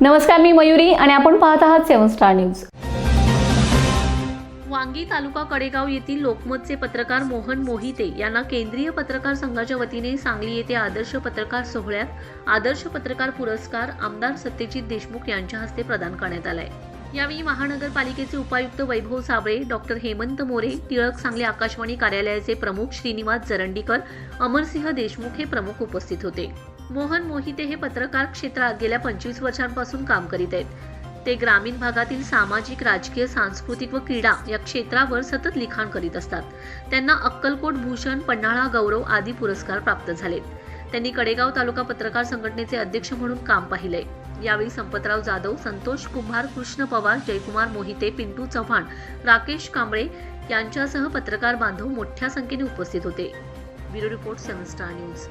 नमस्कार मी मयुरी आणि आपण पाहत आहात सेवन स्टार न्यूज. वांगी तालुका कडेगाव येथील लोकमतचे पत्रकार मोहन मोहिते यांना केंद्रीय पत्रकार संघाच्या वतीने सांगली येथे आदर्श पत्रकार सोहळ्यात आदर्श पत्रकार पुरस्कार आमदार सत्यजित देशमुख यांच्या हस्ते प्रदान करण्यात आलाय. यावेळी महानगरपालिकेचे उपायुक्त वैभव साबळे डॉक्टर हेमंत मोरे टिळक सांगली आकाशवाणी कार्यालयाचे प्रमुख श्रीनिवास जरंडीकर अमरसिंह देशमुख हे प्रमुख उपस्थित होते. मोहन मोहिते हे पत्रकार क्षेत्रात गेल्या पंचवीस वर्षांपासून काम करीत आहेत. ते ग्रामीण भागातील सामाजिक राजकीय सांस्कृतिक व क्रीडा या क्षेत्रावर सतत लिखाण करीत असतात. त्यांना अक्कलकोट भूषण पन्हाळा गौरव आदी पुरस्कार प्राप्त झालेत. त्यांनी कडेगाव तालुका पत्रकार संघटनेचे अध्यक्ष म्हणून काम पाहिले. यावेळी संपतराव जाधव संतोष कुंभार कृष्ण पवार जयकुमार मोहिते पिंटू चव्हाण राकेश कांबळे यांच्यासह पत्रकार बांधव मोठ्या संख्येने उपस्थित होते. Bureau report seven star news.